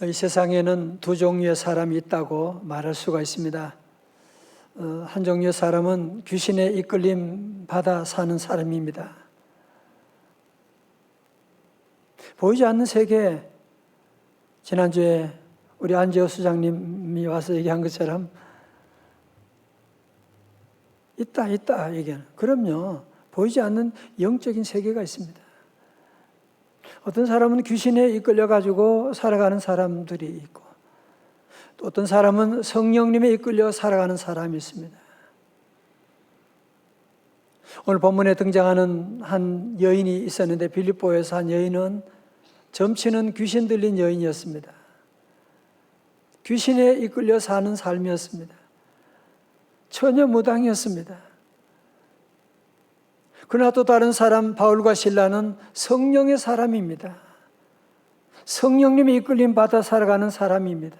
이 세상에는 두 종류의 사람이 있다고 말할 수가 있습니다. 어, 한 종류의 사람은 귀신의 이끌림 받아 사는 사람입니다. 보이지 않는 세계, 지난주에 우리 안재호 수장님이 와서 얘기한 것처럼 있다, 있다, 얘기하는. 그럼요. 보이지 않는 영적인 세계가 있습니다. 어떤 사람은 귀신에 이끌려가지고 살아가는 사람들이 있고, 또 어떤 사람은 성령님에 이끌려 살아가는 사람이 있습니다. 오늘 본문에 등장하는 한 여인이 있었는데, 빌립보에서 한 여인은 점치는 귀신 들린 여인이었습니다. 귀신에 이끌려 사는 삶이었습니다. 전혀 무당이었습니다. 그러나 또 다른 사람 바울과 신라는 성령의 사람입니다. 성령님이 이끌림 받아 살아가는 사람입니다.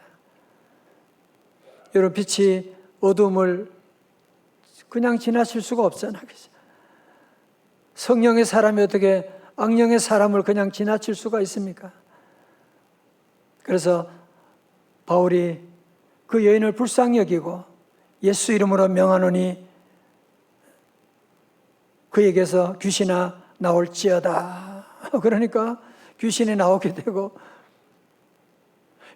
여러분 빛이 어둠을 그냥 지나칠 수가 없잖아. 그죠? 성령의 사람이 어떻게 악령의 사람을 그냥 지나칠 수가 있습니까? 그래서 바울이 그 여인을 불쌍히 여기고 예수 이름으로 명하노니 그에게서 귀신아 나올지어다. 그러니까 귀신이 나오게 되고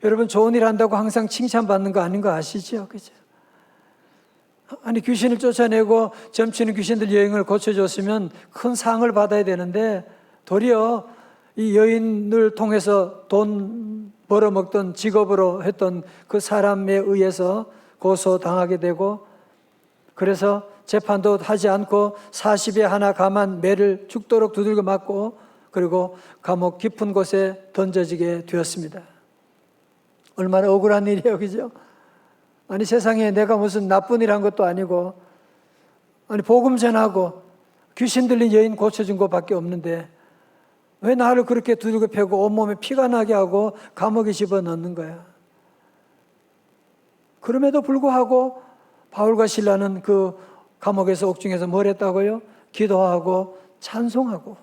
여러분 좋은 일 한다고 항상 칭찬받는 거 아닌 거 아시죠? 그죠? 아니 귀신을 쫓아내고 점치는 귀신들 여행을 고쳐줬으면 큰 상을 받아야 되는데 도리어 이 여인을 통해서 돈 벌어먹던 직업으로 했던 그 사람에 의해서 고소당하게 되고 그래서 재판도 하지 않고 40에 하나 감한 매를 죽도록 두들겨 맞고 그리고 감옥 깊은 곳에 던져지게 되었습니다. 얼마나 억울한 일이에요, 그죠? 아니 세상에 내가 무슨 나쁜 일 한 것도 아니고 아니 복음 전하고 귀신 들린 여인 고쳐준 것밖에 없는데 왜 나를 그렇게 두들겨 패고 온몸에 피가 나게 하고 감옥에 집어넣는 거야? 그럼에도 불구하고 바울과 신라는 그 감옥에서 옥중에서 뭘 했다고요? 기도하고 찬송하고.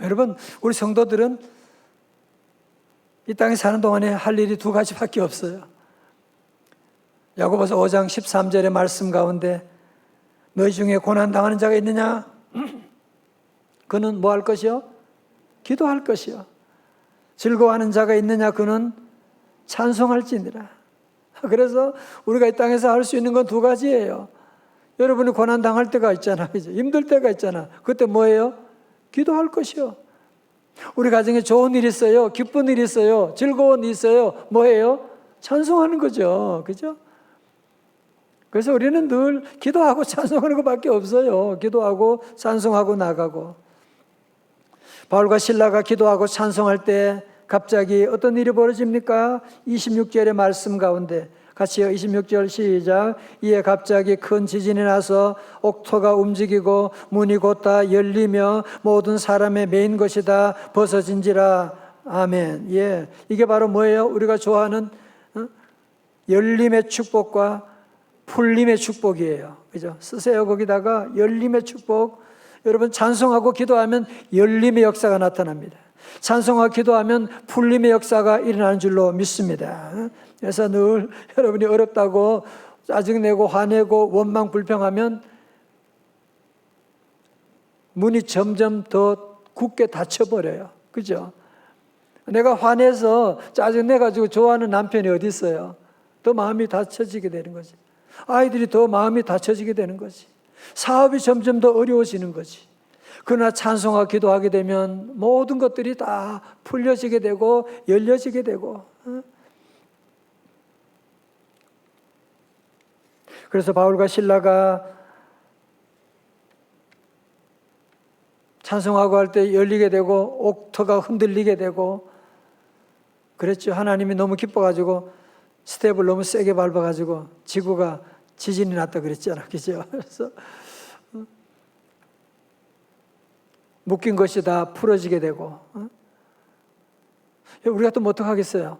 여러분, 우리 성도들은 이 땅에 사는 동안에 할 일이 두 가지밖에 없어요. 야고보서 5장 13절의 말씀 가운데 너희 중에 고난 당하는 자가 있느냐? 그는 뭐 할 것이요? 기도할 것이요. 즐거워하는 자가 있느냐? 그는 찬송할지니라. 그래서 우리가 이 땅에서 할 수 있는 건 두 가지예요. 여러분이 고난 당할 때가 있잖아. 그죠? 힘들 때가 있잖아. 그때 뭐예요? 기도할 것이요. 우리 가정에 좋은 일 있어요. 기쁜 일 있어요. 즐거운 일 있어요. 뭐예요? 찬송하는 거죠. 그죠? 그래서 우리는 늘 기도하고 찬송하는 것밖에 없어요. 기도하고 찬송하고 나가고. 바울과 신라가 기도하고 찬송할 때 갑자기 어떤 일이 벌어집니까? 26절의 말씀 가운데 같이요. 26절 시작. 이에 갑자기 큰 지진이 나서 옥토가 움직이고 문이 곧다 열리며 모든 사람의 메인 것이 다 벗어진지라. 아멘. 예. 이게 바로 뭐예요? 우리가 좋아하는 어? 열림의 축복과 풀림의 축복이에요. 그죠? 쓰세요. 거기다가 열림의 축복. 여러분 찬송하고 기도하면 열림의 역사가 나타납니다. 찬송하고 기도하면 풀림의 역사가 일어나는 줄로 믿습니다. 그래서 늘 여러분이 어렵다고 짜증내고 화내고 원망 불평하면 문이 점점 더 굳게 닫혀버려요. 그죠? 내가 화내서 짜증내가지고 좋아하는 남편이 어디 있어요? 더 마음이 닫혀지게 되는 거지. 아이들이 더 마음이 닫혀지게 되는 거지. 사업이 점점 더 어려워지는 거지. 그러나 찬송하고 기도하게 되면 모든 것들이 다 풀려지게 되고 열려지게 되고 어? 그래서 바울과 신라가 찬송하고 할 때 열리게 되고 옥터가 흔들리게 되고 그랬죠. 하나님이 너무 기뻐가지고 스텝을 너무 세게 밟아가지고 지구가 지진이 났다 그랬잖아. 그죠? 그래서 묶인 것이 다 풀어지게 되고 어? 우리가 또뭐 어떡하겠어요?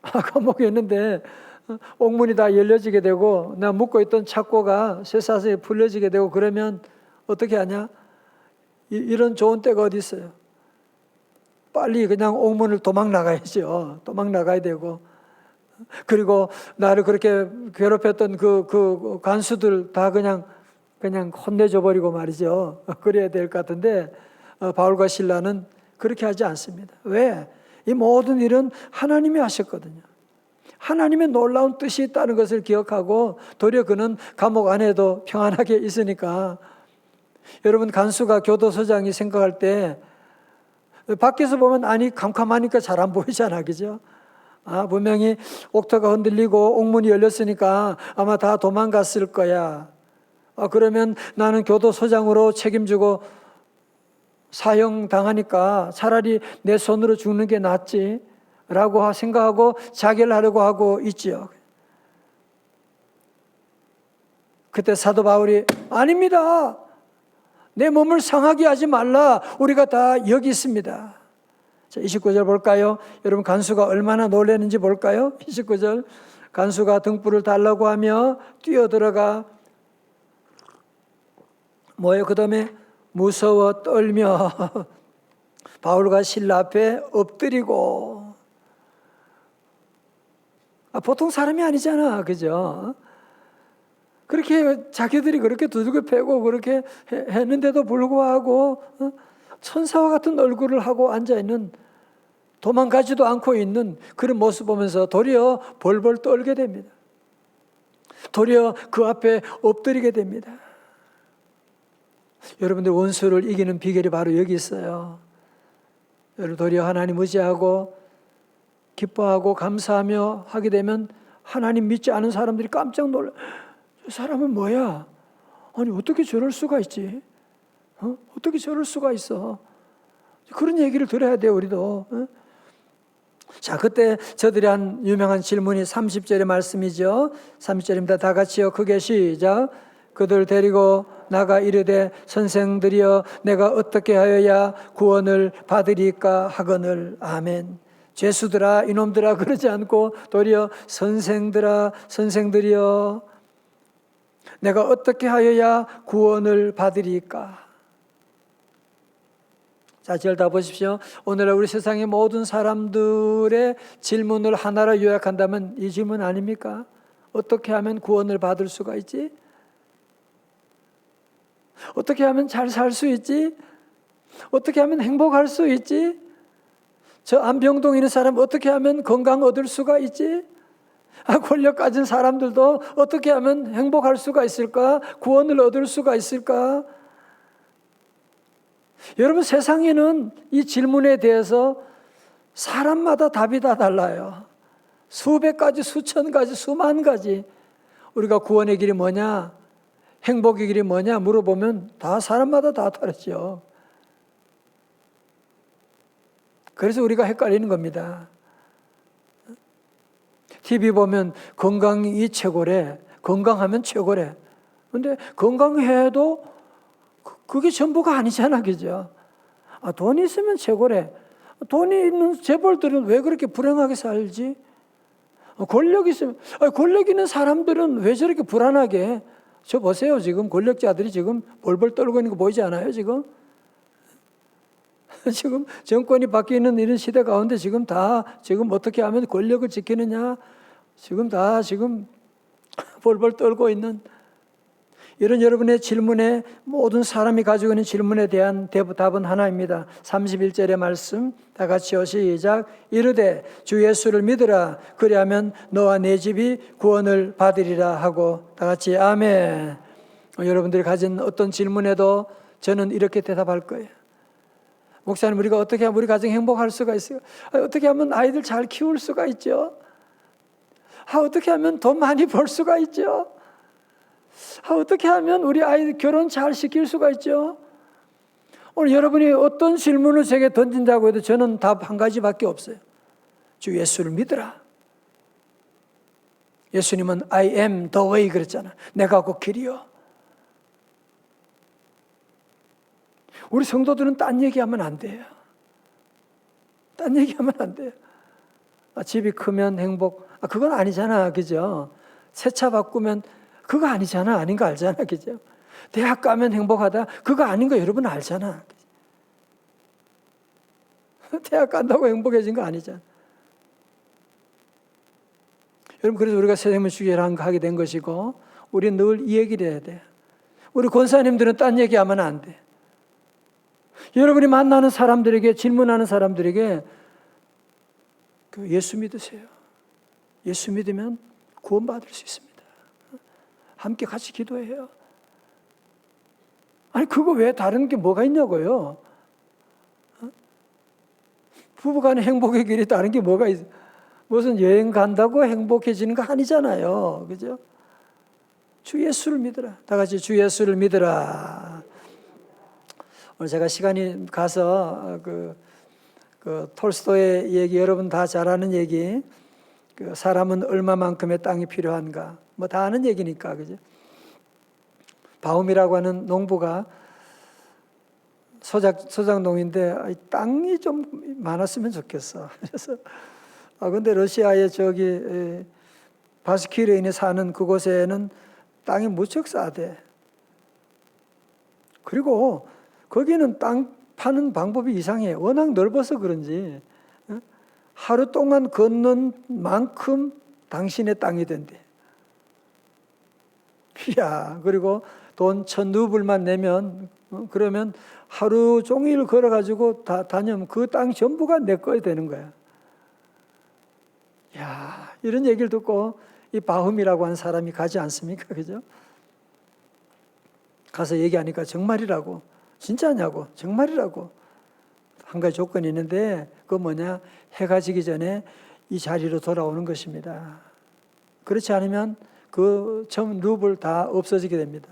아까 목였는데 어, 옥문이 다 열려지게 되고 나 묶고 있던 착고가 쇠사슬이 풀려지게 되고 그러면 어떻게 하냐? 이, 런 좋은 때가 어디 있어요? 빨리 그냥 옥문을 도망 나가야죠. 도망 나가야 되고. 그리고 나를 그렇게 괴롭혔던 그, 그 간수들 다 그냥 그냥 혼내줘 버리고 말이죠. 그래야 될 것 같은데 어, 바울과 신라는 그렇게 하지 않습니다. 왜? 이 모든 일은 하나님이 하셨거든요. 하나님의 놀라운 뜻이 있다는 것을 기억하고 도리어 그는 감옥 안에도 평안하게 있으니까 여러분 간수가 교도소장이 생각할 때 밖에서 보면 아니 캄캄하니까 잘 안 보이잖아 그죠? 아 분명히 옥터가 흔들리고 옥문이 열렸으니까 아마 다 도망갔을 거야. 아 그러면 나는 교도소장으로 책임지고 사형 당하니까 차라리 내 손으로 죽는 게 낫지. 라고 생각하고 자결 하려고 하고 있지요. 그때 사도 바울이 아닙니다. 내 몸을 상하게 하지 말라. 우리가 다 여기 있습니다. 자, 29절 볼까요? 여러분 간수가 얼마나 놀랐는지 볼까요? 29절 간수가 등불을 달라고 하며 뛰어들어가 뭐예요? 그 다음에 무서워 떨며 바울과 신라 앞에 엎드리고 아, 보통 사람이 아니잖아, 그죠? 그렇게 자기들이 그렇게 두들겨 패고 그렇게 해- 했는데도 불구하고 어? 천사와 같은 얼굴을 하고 앉아 있는 도망가지도 않고 있는 그런 모습 보면서 도리어 벌벌 떨게 됩니다. 도리어 그 앞에 엎드리게 됩니다. 여러분들 원수를 이기는 비결이 바로 여기 있어요. 여러분 도리어 하나님 의지하고 기뻐하고 감사하며 하게 되면 하나님 믿지 않은 사람들이 깜짝 놀라. 저 사람은 뭐야? 아니 어떻게 저럴 수가 있지? 어? 어떻게 저럴 수가 있어? 그런 얘기를 들어야 돼요 우리도. 어? 자 그때 저들이 한 유명한 질문이 30절의 말씀이죠. 30절입니다. 다 같이요. 크게 시작. 그들 데리고 나가 이르되 선생들이여 내가 어떻게 하여야 구원을 받으리까 하거늘 아멘. 죄수들아 이놈들아 그러지 않고 도리어 선생들아 선생들이여 내가 어떻게 하여야 구원을 받으리까 자, 절 다 보십시오. 오늘날 우리 세상의 모든 사람들의 질문을 하나로 요약한다면 이 질문 아닙니까? 어떻게 하면 구원을 받을 수가 있지? 어떻게 하면 잘 살 수 있지? 어떻게 하면 행복할 수 있지? 저 안병동 있는 사람 어떻게 하면 건강 얻을 수가 있지? 아, 권력 가진 사람들도 어떻게 하면 행복할 수가 있을까? 구원을 얻을 수가 있을까? 여러분 세상에는 이 질문에 대해서 사람마다 답이 다 달라요. 수백 가지, 수천 가지, 수만 가지. 우리가 구원의 길이 뭐냐? 행복의 길이 뭐냐? 물어보면 다 사람마다 다 다르죠. 그래서 우리가 헷갈리는 겁니다. TV 보면 건강이 최고래. 건강하면 최고래. 근데 건강해도 그- 그게 전부가 아니잖아, 그죠? 아, 돈이 있으면 최고래. 돈이 있는 재벌들은 왜 그렇게 불행하게 살지? 어, 권력 있으면, 아, 권력 있는 사람들은 왜 저렇게 불안하게? 저 보세요, 지금 권력자들이 지금 벌벌 떨고 있는 거 보이지 않아요, 지금? 지금 정권이 바뀌는 이런 시대 가운데 지금 다 지금 어떻게 하면 권력을 지키느냐 지금 다 지금 벌벌 떨고 있는 이런 여러분의 질문에 모든 사람이 가지고 있는 질문에 대한 대부 답은 하나입니다. 31절의 말씀 다 같이요 시작 이르되 주 예수를 믿으라 그리하면 너와 내 집이 구원을 받으리라 하고 다 같이 아멘. 어, 여러분들이 가진 어떤 질문에도 저는 이렇게 대답할 거예요. 목사님 우리가 어떻게 하면 우리 가정 행복할 수가 있어요? 아, 어떻게 하면 아이들 잘 키울 수가 있죠? 아, 어떻게 하면 돈 많이 벌 수가 있죠? 아, 어떻게 하면 우리 아이들 결혼 잘 시킬 수가 있죠? 오늘 여러분이 어떤 질문을 제게 던진다고 해도 저는 답 한 가지밖에 없어요. 주 예수를 믿으라. 예수님은 I am the way 그랬잖아. 내가 그 길이요. 우리 성도들은 딴 얘기하면 안 돼요. 딴 얘기하면 안 돼요. 아, 집이 크면 행복. 아, 그건 아니잖아. 그죠? 새차 바꾸면 그거 아니잖아. 아닌 거 알잖아. 그죠? 대학 가면 행복하다. 그거 아닌 거 여러분 알잖아. 대학 간다고 행복해진 거 아니잖아. 여러분 그래서 우리가 세상문 주기를 하게 된 것이고 우리 늘 이 얘기를 해야 돼. 우리 권사님들은 딴 얘기하면 안 돼. 여러분이 만나는 사람들에게 질문하는 사람들에게 그 예수 믿으세요. 예수 믿으면 구원받을 수 있습니다. 함께 같이 기도해요. 아니 그거 왜 다른 게 뭐가 있냐고요? 어? 부부 간의 행복의 길이 다른 게 뭐가 있어? 무슨 여행 간다고 행복해지는 거 아니잖아요. 그죠? 주 예수를 믿으라. 다 같이 주 예수를 믿으라. 오늘 제가 시간이 가서 그, 그 톨스토의 얘기 여러분 다 잘 아는 얘기 그 사람은 얼마만큼의 땅이 필요한가 뭐 다 아는 얘기니까 그죠? 바움이라고 하는 농부가 소작 소작농인데 땅이 좀 많았으면 좋겠어. 그래서 아 근데 러시아의 저기 에, 바스키르인이 사는 그곳에는 땅이 무척 싸대. 그리고 거기는 땅 파는 방법이 이상해. 워낙 넓어서 그런지 어? 하루 동안 걷는 만큼 당신의 땅이 된대. 야 그리고 돈 천 루블만 내면 어, 그러면 하루 종일 걸어가지고 다 다니면 그 땅 전부가 내 거야 되는 거야. 야 이런 얘기를 듣고 이 바흠이라고 하는 사람이 가지 않습니까, 그죠? 가서 얘기하니까 정말이라고 진짜냐고 정말이라고 한 가지 조건이 있는데 그 뭐냐 해가 지기 전에 이 자리로 돌아오는 것입니다. 그렇지 않으면 그점 루블 다 없어지게 됩니다.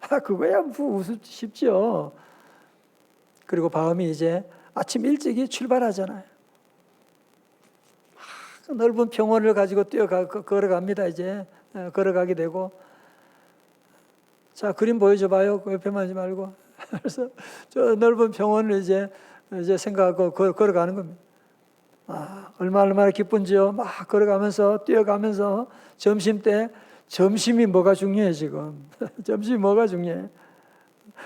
아, 그거야 뭐 쉽죠. 그리고 바움이 이제 아침 일찍이 출발하잖아요. 아, 넓은 평원을 가지고 뛰어가 걸어갑니다. 이제 어, 걸어가게 되고 자 그림 보여줘 봐요. 그 옆에만 하지 말고 그래서 저 넓은 평원을 이제 이제 생각하고 걸어가는 겁니다. 아, 얼마나 얼마나 기쁜지요. 막 걸어가면서 뛰어가면서 점심 때 점심이 뭐가 중요해 지금. 점심이 뭐가 중요해.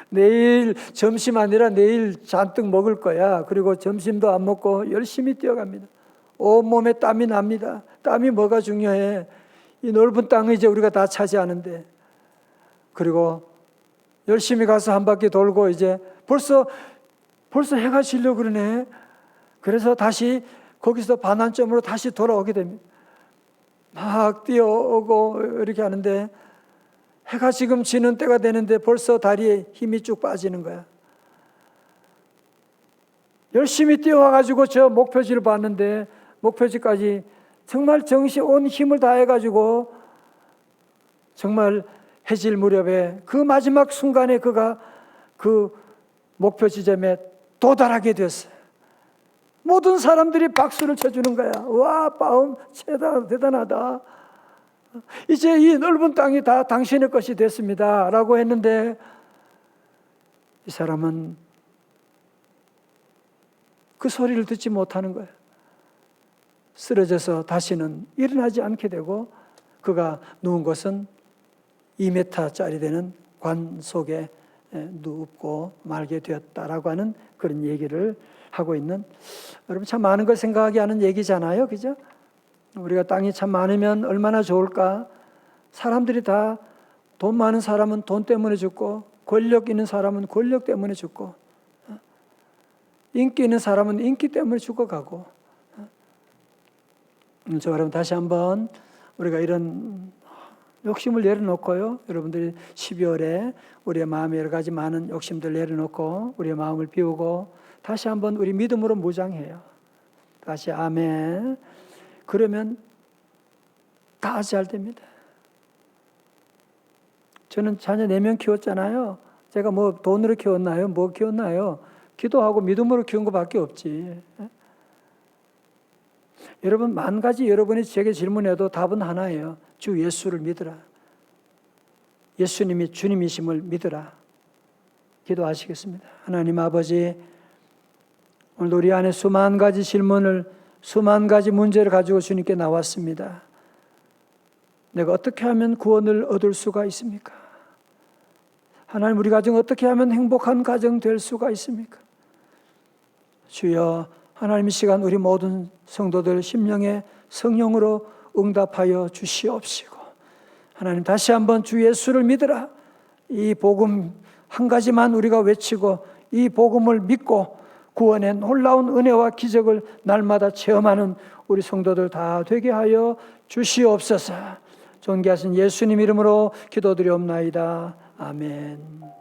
내일 점심 아니라 내일 잔뜩 먹을 거야. 그리고 점심도 안 먹고 열심히 뛰어갑니다. 온몸에 땀이 납니다. 땀이 뭐가 중요해. 이 넓은 땅을 이제 우리가 다 차지하는데. 그리고 열심히 가서 한 바퀴 돌고 이제 벌써 벌써 해가 지려 그러네. 그래서 다시 거기서 반환점으로 다시 돌아오게 됩니다. 막 뛰어오고 이렇게 하는데 해가 지금 지는 때가 되는데 벌써 다리에 힘이 쭉 빠지는 거야. 열심히 뛰어와가지고 저 목표지를 봤는데 목표지까지 정말 정신 온 힘을 다해가지고 정말 해질 무렵에 그 마지막 순간에 그가 그 목표 지점에 도달하게 됐어요. 모든 사람들이 박수를 쳐주는 거야. 와, 최다, 대단하다. 이제 이 넓은 땅이 다 당신의 것이 됐습니다. 라고 했는데, 이 사람은 그 소리를 듣지 못하는 거야. 쓰러져서 다시는 일어나지 않게 되고, 그가 누운 곳은 2m짜리 되는 관 속에 눕고 말게 되었다라고 하는 그런 얘기를 하고 있는 여러분 참 많은 걸 생각하게 하는 얘기잖아요. 그죠? 우리가 땅이 참 많으면 얼마나 좋을까? 사람들이 다 돈 많은 사람은 돈 때문에 죽고 권력 있는 사람은 권력 때문에 죽고 인기 있는 사람은 인기 때문에 죽어가고 음, 저 여러분 다시 한번 우리가 이런 욕심을 내려놓고요. 여러분들이 12월에 우리의 마음에 여러 가지 많은 욕심들 내려놓고 우리의 마음을 비우고 다시 한번 우리 믿음으로 무장해요. 다시 아멘. 그러면 다 잘 됩니다. 저는 자녀 4명 키웠잖아요. 제가 뭐 돈으로 키웠나요? 뭐 키웠나요? 기도하고 믿음으로 키운 것밖에 없지. 여러분 만 가지 여러분이 제게 질문해도 답은 하나예요. 주 예수를 믿으라. 예수님이 주님이심을 믿으라. 기도하시겠습니다. 하나님 아버지, 오늘 우리 안에 수만 가지 질문을, 수만 가지 문제를 가지고 주님께 나왔습니다. 내가 어떻게 하면 구원을 얻을 수가 있습니까? 하나님, 우리 가정 어떻게 하면 행복한 가정 될 수가 있습니까? 주여, 하나님 이 시간 우리 모든 성도들 심령에 성령으로 응답하여 주시옵시고 하나님 다시 한번 주 예수를 믿으라 이 복음 한 가지만 우리가 외치고 이 복음을 믿고 구원의 놀라운 은혜와 기적을 날마다 체험하는 우리 성도들 다 되게 하여 주시옵소서. 존귀하신 예수님 이름으로 기도드리옵나이다. 아멘.